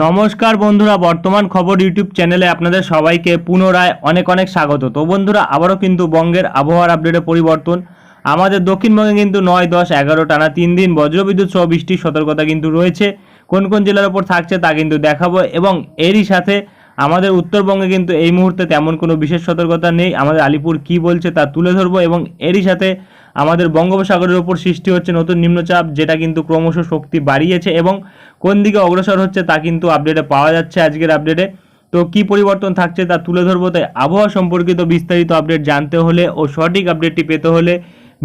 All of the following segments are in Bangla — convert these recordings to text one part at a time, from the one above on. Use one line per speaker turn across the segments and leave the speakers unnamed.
নমস্কার বন্ধুরা, বর্তমান খবর ইউটিউব চ্যানেলে আপনাদের সবাইকে পুনরায় অনেক অনেক স্বাগত। তো বন্ধুরা, আবারও কিন্তু বঙ্গের আবহাওয়ার আপডেটে পরিবর্তন। আমাদের দক্ষিণবঙ্গে কিন্তু নয়, দশ, এগারো টানা তিন দিন বজ্রবিদ্যুৎ সহ বৃষ্টির সতর্কতা কিন্তু রয়েছে। কোন কোন জেলার ওপর থাকছে তা কিন্তু দেখাবো এবং এরই সাথে আমাদের উত্তরবঙ্গে কিন্তু এই মুহূর্তে তেমন কোনো বিশেষ সতর্কতা নেই। আমাদের আলিপুর কি বলছে তা তুলে ধরবো এবং এরই সাথে আমাদের বঙ্গোপসাগরের ওপর সৃষ্টি হচ্ছে নতুন নিম্নচাপ, যেটা কিন্তু ক্রমশ শক্তি বাড়িয়েছে এবং কোন দিকে অগ্রসর হচ্ছে তা কিন্তু আপডেটে পাওয়া যাচ্ছে আজকের আপডেটে তো কি পরিবর্তন থাকছে তা তুলে ধরবো, তাই আবহাওয়া সম্পর্কিত বিস্তারিত আপডেট জানতে হলে ও সঠিক আপডেটটি পেতে হলে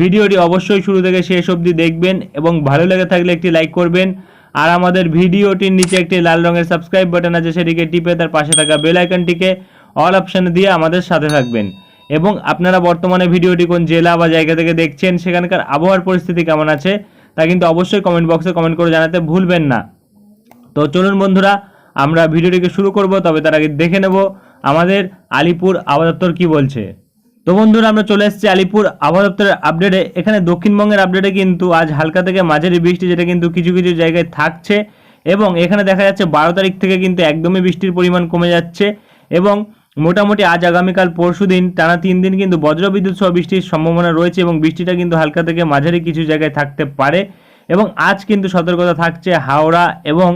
ভিডিওটি অবশ্যই শুরু থেকে শেষ অবধি দেখবেন এবং ভালো লেগে থাকলে একটি লাইক করবেন। আর আমাদের ভিডিওটির নিচে একটি লাল রঙের সাবস্ক্রাইব বাটন আছে, সেটিকে টিপে তার পাশে থাকা বেল আইকনটিকে অল অপশানে দিয়ে আমাদের সাথে থাকবেন। এবং আপনারা বর্তমানে ভিডিওটি কোন জেলা বা জায়গা থেকে দেখছেন, সেখানকার আবহাওয়ার পরিস্থিতি কেমন আছে, তা কিন্তু অবশ্যই কমেন্ট বক্সে কমেন্ট করে জানাতে ভুলবেন না। তো চলুন বন্ধুরা, আমরা ভিডিওটিকে শুরু করব, তবে তার আগে দেখে নেব আমাদের আলিপুর আবহাওয়া কি বলছে। তো বন্ধুরা, আমরা চলে এসেছি আলিপুর আবহাওয়া দপ্তরের আপডেটে এখানে দক্ষিণবঙ্গের আপডেটে কিন্তু আজ হালকা থেকে মাঝারি বৃষ্টি, যেটা কিন্তু কিছু কিছু জায়গায় থাকছে এবং এখানে দেখা যাচ্ছে বারো তারিখ থেকে কিন্তু একদমই বৃষ্টির পরিমাণ কমে যাচ্ছে এবং মোটামুটি আজ আগামীকাল পরশু দিন টানা তিন দিন কিন্তু বজ্রবিদ্যুৎ সহ বৃষ্টির সম্ভাবনা রয়েছে এবং বৃষ্টিটা কিন্তু হালকা থেকে মাঝারি কিছু জায়গায় থাকতে পারে। এবং আজ কিন্তু সতর্কতা থাকছে হাওড়া এবং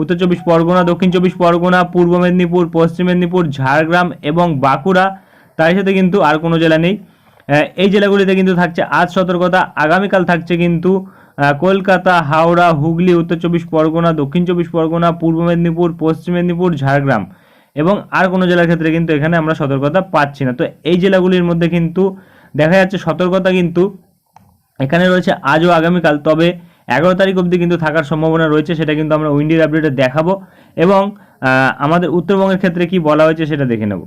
উত্তর চব্বিশ পরগনা, দক্ষিণ চব্বিশ পরগনা, পূর্ব মেদিনীপুর, পশ্চিম মেদিনীপুর, ঝাড়গ্রাম এবং বাঁকুড়া। তার সাথে কিন্তু আর কোনো জেলা নেই। এই জেলাগুলিতে কিন্তু থাকছে আজ সতর্কতা, আগামীকাল থাকছে কিন্তু কলকাতা, হাওড়া, হুগলি, উত্তর চব্বিশ পরগনা, দক্ষিণ চব্বিশ পরগনা, পূর্ব মেদিনীপুর, পশ্চিম মেদিনীপুর, ঝাড়গ্রাম। এবং আর কোনো জেলার ক্ষেত্রে কিন্তু এখানে আমরা সতর্কতা পাচ্ছি না। তো এই জেলাগুলির মধ্যে কিন্তু দেখা যাচ্ছে সতর্কতা কিন্তু এখানে রয়েছে আজও আগামীকাল, তবে এগারো তারিখ অবধি কিন্তু থাকার সম্ভাবনা রয়েছে, সেটা কিন্তু আমরা উইন্ডির আপডেটে দেখাবো এবং আমাদের উত্তরবঙ্গের ক্ষেত্রে কি বলা হয়েছে সেটা দেখে নেব।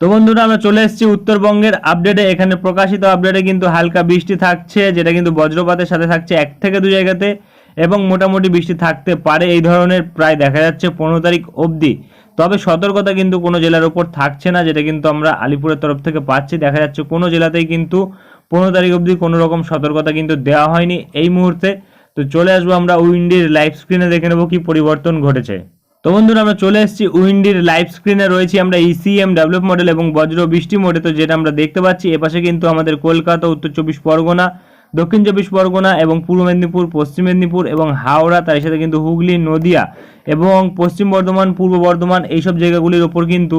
তো বন্ধুরা, আমরা চলে এসেছি উত্তরবঙ্গের আপডেটে। এখানে প্রকাশিত আপডেটে কিন্তু হালকা বৃষ্টি থাকছে, যেটা কিন্তু বজ্রপাতের সাথে থাকছে এক থেকে দু জায়গাতে এবং মোটামুটি বৃষ্টি থাকতে পারে। এই ধরনের প্রায় দেখা যাচ্ছে পনেরো তারিখ অবধি। তবে সতর্কতা কিন্তু কোনো জেলার ওপর থাকছে না, যেটা কিন্তু আমরা আলিপুরের তরফ থেকে পাচ্ছি। দেখা যাচ্ছে কোনো জেলাতেই কিন্তু পনেরো তারিখ অবধি কোনো রকম সতর্কতা কিন্তু দেওয়া হয়নি এই মুহূর্তে। তো চলে আসব আমরা উইন্ডির লাইভ স্ক্রিনে, দেখে নেব কি পরিবর্তন ঘটেছে। তো বন্ধুরা, আমরা চলে এসেছি উইন্ডির লাইভ স্ক্রিনে, রয়েছি আমরা ইসিএম ডেভেলপ মডেল এবং বজ্র বৃষ্টি মোডে তো যেটা আমরা দেখতে পাচ্ছি, এপাশে কিন্তু আমাদের কলকাতা, উত্তর চব্বিশ পরগনা দক্ষিণ চব্বিশ পরগনা এবং পূর্ব মেদিনীপুর, পশ্চিম মেদিনীপুর এবং হাওড়া, তার সাথে কিন্তু হুগলি, নদিয়া এবং পশ্চিম বর্ধমান, পূর্ব বর্ধমান এইসব জায়গাগুলির ওপর কিন্তু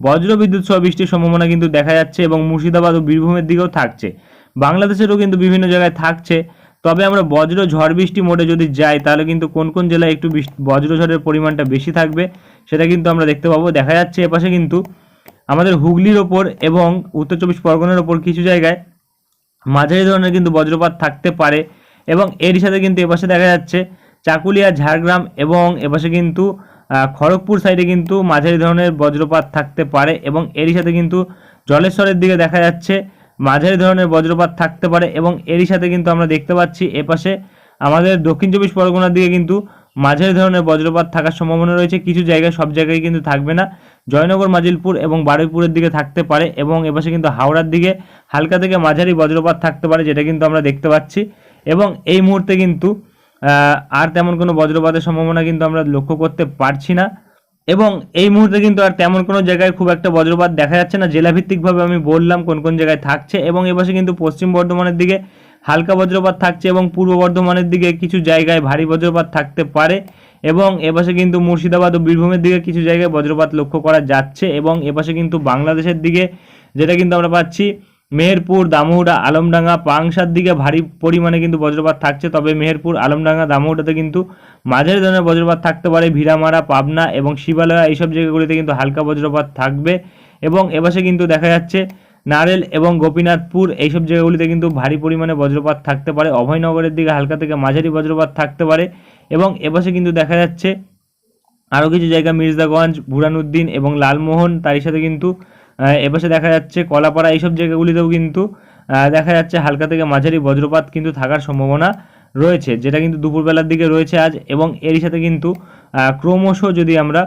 বজ্র বিদ্যুৎ সহ বৃষ্টির সম্ভাবনা কিন্তু দেখা যাচ্ছে এবং মুর্শিদাবাদ ও বীরভূমের দিকেও থাকছে। বাংলাদেশেরও কিন্তু বিভিন্ন জায়গায় থাকছে। তবে আমরা বজ্র ঝড় বৃষ্টি মোডে যদি যাই, তাহলে কিন্তু কোন কোন জেলায় একটু বজ্র ঝড়ের পরিমাণটা বেশি থাকবে সেটা কিন্তু আমরা দেখতে পাবো। দেখা যাচ্ছে এপাশে কিন্তু আমাদের হুগলির ওপর এবং উত্তর চব্বিশ পরগনার ওপর কিছু জায়গায় মাঝারি ধরনের কিন্তু বজ্রপাত থাকতে পারে এবং এরই সাথে কিন্তু এপাশে দেখা যাচ্ছে চাকুলিয়া, ঝাড়গ্রাম এবং এপাশে কিন্তু খড়গপুর সাইডে কিন্তু মাঝারি ধরনের বজ্রপাত থাকতে পারে এবং এরই সাথে কিন্তু জলেশ্বরের দিকে দেখা যাচ্ছে মাঝারি ধরনের বজ্রপাত থাকতে পারে এবং এরই সাথে কিন্তু আমরা দেখতে পাচ্ছি এপাশে আমাদের দক্ষিণ চব্বিশ পরগনার দিকে কিন্তু মাঝারি ধরনের বজ্রপাত থাকার সম্ভাবনা রয়েছে। কিছু জায়গায়, সব জায়গায় কিন্তু থাকবে না। জয়নগর, মাজিলপুর এবং বারুইপুরের দিকে থাকতে পারে এবং এপাশে কিন্তু হাওড়ার দিকে হালকা থেকে মাঝারি বজ্রপাত থাকতে পারে, যেটা কিন্তু আমরা দেখতে পাচ্ছি। এবং এই মুহূর্তে কিন্তু আর তেমন কোনো বজ্রপাতের সম্ভাবনা কিন্তু আমরা লক্ষ্য করতে পারছি না। এবং এই মুহূর্তে কিন্তু আর তেমন কোনো জায়গায় খুব একটা বজ্রপাত দেখা যাচ্ছে না। জেলাভিত্তিকভাবে আমি বললাম কোন কোন জায়গায় থাকছে। এবং এপাশে কিন্তু পশ্চিম বর্ধমানের দিকে হালকা বজ্রপাত থাকছে এবং পূর্ব বর্ধমানের দিকে কিছু জায়গায় ভারী বজ্রপাত থাকতে পারে। এবং এপাশে কিন্তু মুর্শিদাবাদ ও বীরভূমের দিকে কিছু জায়গায় বজ্রপাত লক্ষ্য করা যাচ্ছে। এবং এপাশে কিন্তু বাংলাদেশের দিকে যেটা কিন্তু আমরা পাচ্ছি মেহেরপুর দামুহুড়া আলমডাঙ্গা, পাংশার দিকে ভারী পরিমাণে কিন্তু বজ্রপাত থাকছে। তবে মেহেরপুর, আলমডাঙ্গা দামুহুড়াতে কিন্তু মাঝারি ধরনের বজ্রপাত থাকতে পারে। ভিড়ামারা পাবনা এবং শিবালয়া এইসব জায়গাগুলিতে কিন্তু হালকা বজ্রপাত থাকবে। এবং এপাশে কিন্তু দেখা যাচ্ছে নারেল এবং গোপীনাথপুর এইসব জায়গাগুলিতে কিন্তু ভারী পরিমাণে বজ্রপাত থাকতে পারে। অভয়নগরের দিকে হালকা থেকে মাঝারি বজ্রপাত থাকতে পারে। এবং এপাশে কিন্তু দেখা যাচ্ছে আরও কিছু জায়গা, মির্জাগঞ্জ বুরানুদ্দিন এবং লালমোহন, তারই সাথে কিন্তু এপাশে দেখা যাচ্ছে কলাপাড়া, এইসব জায়গাগুলিতেও কিন্তু দেখা যাচ্ছে হালকা থেকে মাঝারি বজ্রপাত কিন্তু থাকার সম্ভাবনা রয়েছে, যেটা কিন্তু দুপুরবেলার দিকে রয়েছে আজ, এবং এরই সাথে কিন্তু ক্রমশ যদি আমরা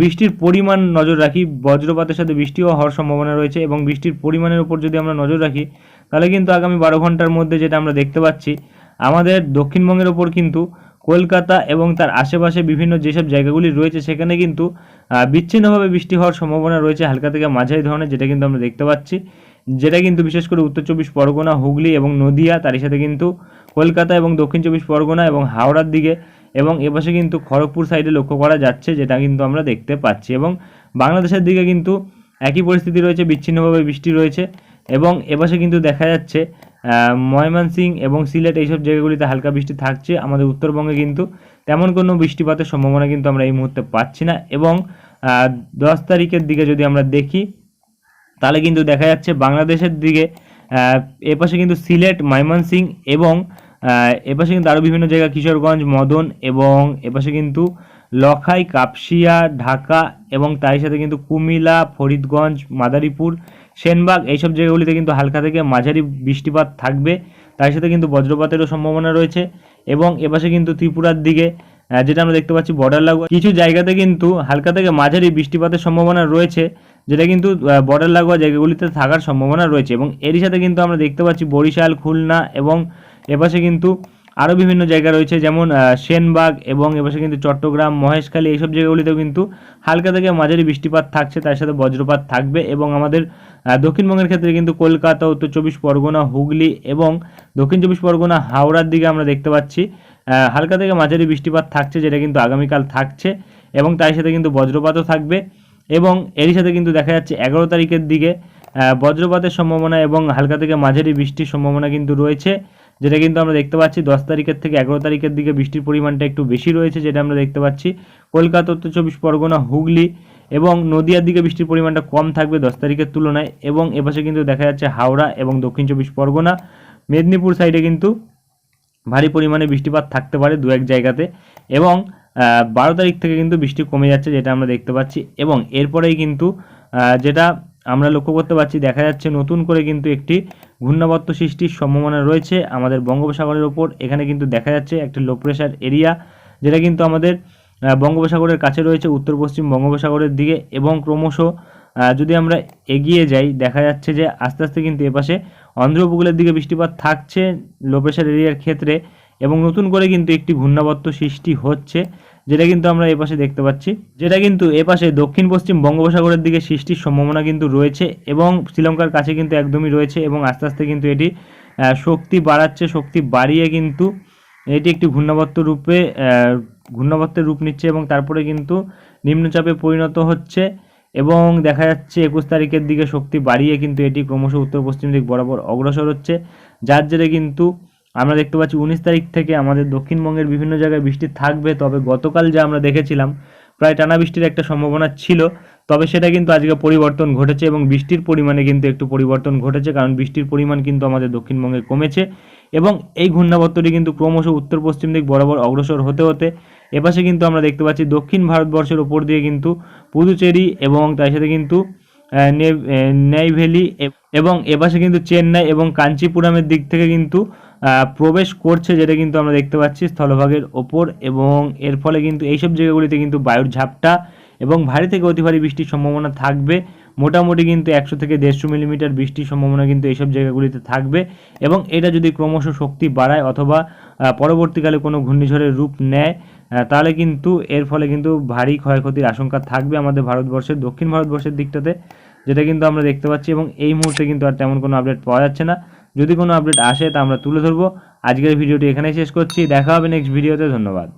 বৃষ্টির পরিমাণ নজর রাখি, বজ্রপাতের সাথে বৃষ্টিও হওয়ার সম্ভাবনা রয়েছে, এবং বৃষ্টির পরিমাণের উপর যদি আমরা নজর রাখি, তাহলে কিন্তু আগামী বারো ঘণ্টার মধ্যে যেটা আমরা দেখতে পাচ্ছি, আমাদের দক্ষিণবঙ্গের ওপর কিন্তু কলকাতা এবং তার আশেপাশে বিভিন্ন যেসব জায়গাগুলি রয়েছে, সেখানে কিন্তু বিচ্ছিন্নভাবে বৃষ্টি হওয়ার সম্ভাবনা রয়েছে হালকা থেকে মাঝারি ধরনের, যেটা কিন্তু আমরা দেখতে পাচ্ছি। যেটা কিন্তু বিশেষ করে উত্তর চব্বিশ পরগনা, হুগলি এবং নদিয়া, তারই সাথে কিন্তু কলকাতা এবং দক্ষিণ চব্বিশ পরগনা এবং হাওড়ার দিকে এবং এপাশে কিন্তু খড়গপুর সাইডে লক্ষ্য করা যাচ্ছে, যেটা কিন্তু আমরা দেখতে পাচ্ছি। এবং বাংলাদেশের দিকে কিন্তু একই পরিস্থিতি রয়েছে, বিচ্ছিন্নভাবে বৃষ্টি রয়েছে। এবং এপাশে কিন্তু দেখা যাচ্ছে ময়মনসিং এবং সিলেট এইসব জায়গাগুলিতে হালকা বৃষ্টি থাকছে। আমাদের উত্তরবঙ্গে কিন্তু তেমন কোনো বৃষ্টিপাতের সম্ভাবনা কিন্তু আমরা এই মুহূর্তে পাচ্ছি না এবং দশ তারিখের দিকে যদি আমরা দেখি, তাহলে কিন্তু দেখা যাচ্ছে বাংলাদেশের দিকে এপাশে কিন্তু সিলেট, ময়মনসিং এবং এপাশে কিন্তু আরও বিভিন্ন জায়গা কিশোরগঞ্জ, মদন এবং এপাশে কিন্তু লখাই, কাপসিয়া, ঢাকা এবং তারই সাথে কিন্তু কুমিল্লা, ফরিদগঞ্জ, মাদারীপুর সেনবাগ, এইসব জায়গাগুলিতে কিন্তু হালকা থেকে মাঝারি বৃষ্টিপাত থাকবে। তার সাথে কিন্তু বজ্রপাতেরও সম্ভাবনা রয়েছে এবং এপাশে কিন্তু ত্রিপুরার দিকে যেটা আমরা দেখতে পাচ্ছি বর্ডার লাগোয়া। কিছু জায়গাতে কিন্তু হালকা থেকে মাঝারি বৃষ্টিপাতের সম্ভাবনা রয়েছে, যেটা কিন্তু বর্ডার লাগোয়া জায়গাগুলিতে থাকার সম্ভাবনা রয়েছে এবং এরই সাথে কিন্তু আমরা দেখতে পাচ্ছি বরিশাল, খুলনা এবং এপাশে কিন্তু আরও বিভিন্ন জায়গা রয়েছে, যেমন সেনবাগ এবং এপাশে কিন্তু চট্টগ্রাম, মহেশখালী এইসব জায়গাগুলিতেও কিন্তু হালকা থেকে মাঝারি বৃষ্টিপাত থাকছে, তার সাথে বজ্রপাত থাকবে এবং আমাদের দক্ষিণবঙ্গের ক্ষেত্রে কিন্তু কলকাতা, উত্তর চব্বিশ পরগনা, হুগলি এবং দক্ষিণ চব্বিশ পরগনা, হাওড়ার দিকে আমরা দেখতে পাচ্ছি হালকা থেকে মাঝারি বৃষ্টিপাত থাকছে, যেটা কিন্তু আগামীকাল থাকছে এবং তার সাথে কিন্তু বজ্রপাতও থাকবে এবং এরই সাথে কিন্তু দেখা যাচ্ছে এগারো তারিখের দিকে বজ্রপাতের সম্ভাবনা এবং হালকা থেকে মাঝারি বৃষ্টির সম্ভাবনা কিন্তু রয়েছে। যেটা কিন্তু আমরা দেখতে পাচ্ছি দশ তারিখের থেকে এগারো তারিখের দিকে বৃষ্টির পরিমাণটা একটু বেশি রয়েছে, যেটা আমরা দেখতে পাচ্ছি। কলকাতা, উত্তর চব্বিশ পরগনা, হুগলি এবং নদিয়ার দিকে বৃষ্টির পরিমাণটা কম থাকবে দশ তারিখের তুলনায় এবং এপাশে কিন্তু দেখা যাচ্ছে হাওড়া এবং দক্ষিণ চব্বিশ পরগনা। মেদিনীপুর সাইডে কিন্তু ভারী পরিমাণে বৃষ্টিপাত থাকতে পারে দু এক জায়গাতে এবং বারো তারিখ থেকে কিন্তু বৃষ্টি কমে যাচ্ছে যেটা আমরা দেখতে পাচ্ছি এবং এরপরেই কিন্তু যেটা আমরা লক্ষ্য করতে পারছি, দেখা যাচ্ছে নতুন করে কিন্তু একটি ঘূর্ণাবর্ত সৃষ্টির সম্ভাবনা রয়েছে আমাদের বঙ্গোপসাগরের ওপর। এখানে কিন্তু দেখা যাচ্ছে একটি লো প্রেশার এরিয়া যেটা কিন্তু আমাদের বঙ্গোপসাগরের কাছে রয়েছে উত্তর পশ্চিম বঙ্গোপসাগরের দিকে এবং ক্রমশ যদি আমরা এগিয়ে যাই, দেখা যাচ্ছে যে আস্তে আস্তে কিন্তু এপাশে অন্ধ্র উপকূলের দিকে বৃষ্টিপাত থাকছে লো প্রেশার এরিয়ার ক্ষেত্রে এবং নতুন করে কিন্তু একটি ঘূর্ণাবর্ত সৃষ্টি হচ্ছে। যেটা কিন্তু আমরা এপাশে দেখতে পাচ্ছি। যেটা কিন্তু এপাশে দক্ষিণ পশ্চিম বঙ্গোপসাগরের দিকে সৃষ্টির সম্ভাবনা কিন্তু রয়েছে এবং শ্রীলঙ্কার কাছে কিন্তু একদমই রয়েছে এবং আস্তে আস্তে কিন্তু এটি শক্তি বাড়াচ্ছে, শক্তি বাড়িয়ে কিন্তু এটি একটি ঘূর্ণাবর্ত রূপে ঘূর্ণাবর্তের রূপ নিচ্ছে এবং তারপরে কিন্তু নিম্নচাপে পরিণত হচ্ছে এবং দেখা যাচ্ছে একুশ তারিখের দিকে শক্তি বাড়িয়ে কিন্তু এটি ক্রমশ উত্তর পশ্চিম দিক বরাবর অগ্রসর হচ্ছে, যার জেরে কিন্তু আমরা দেখতে পাচ্ছি উনিশ তারিখ থেকে আমাদের দক্ষিণবঙ্গের বিভিন্ন জায়গায় বৃষ্টি থাকবে, তবে গতকাল যা আমরা দেখেছিলাম, প্রায় টানা বৃষ্টির একটা সম্ভাবনা ছিল। তবে সেটা কিন্তু আজকে পরিবর্তন ঘটেছে এবং বৃষ্টির পরিমাণে কিন্তু একটু পরিবর্তন ঘটেছে, কারণ বৃষ্টির পরিমাণ কিন্তু আমাদের দক্ষিণবঙ্গে কমেছে এবং এই ঘূর্ণাবর্তটি কিন্তু ক্রমশ উত্তর পশ্চিম দিক বরাবর অগ্রসর হতে হতে, এপাশে কিন্তু আমরা দেখতে পাচ্ছি দক্ষিণ ভারতবর্ষের ওপর দিয়ে কিন্তু পুদুচেরি এবং তার সাথে কিন্তু নেইভেলি এবং এপাশে কিন্তু চেন্নাই এবং কাঞ্চিপুরামের দিক থেকে কিন্তু প্রবেশ করছে যেটা কিন্তু আমরা দেখতে পাচ্ছি স্থলভাগের ওপর এবং এর ফলে কিন্তু এইসব জায়গাগুলিতে কিন্তু বায়ুর ঝাপটা এবং ভারী থেকে অতি ভারী বৃষ্টির সম্ভাবনা থাকবে। মোটামুটি কিন্তু একশো থেকে দেড়শো মিলিমিটার বৃষ্টির সম্ভাবনা কিন্তু এইসব জায়গাগুলিতে থাকবে এবং এটা যদি ক্রমশ শক্তি বাড়ায় অথবা পরবর্তীকালে কোনো ঘূর্ণিঝড়ের রূপ নেয় তাহলে কিন্তু এর ফলে কিন্তু ভারী ক্ষয়ক্ষতির আশঙ্কা থাকবে আমাদের ভারতবর্ষের, দক্ষিণ ভারতবর্ষের দিকটাতে, যেটা কিন্তু আমরা দেখতে পাচ্ছি এবং এই মুহূর্তে কিন্তু আর তেমন কোনো আপডেট পাওয়া যাচ্ছে না। যদি কোনো আপডেট আসে তা আমরা তুলে ধরবো। আজকের ভিডিওটি এখানেই শেষ করছি। দেখা হবে নেক্সট ভিডিওতে ধন্যবাদ।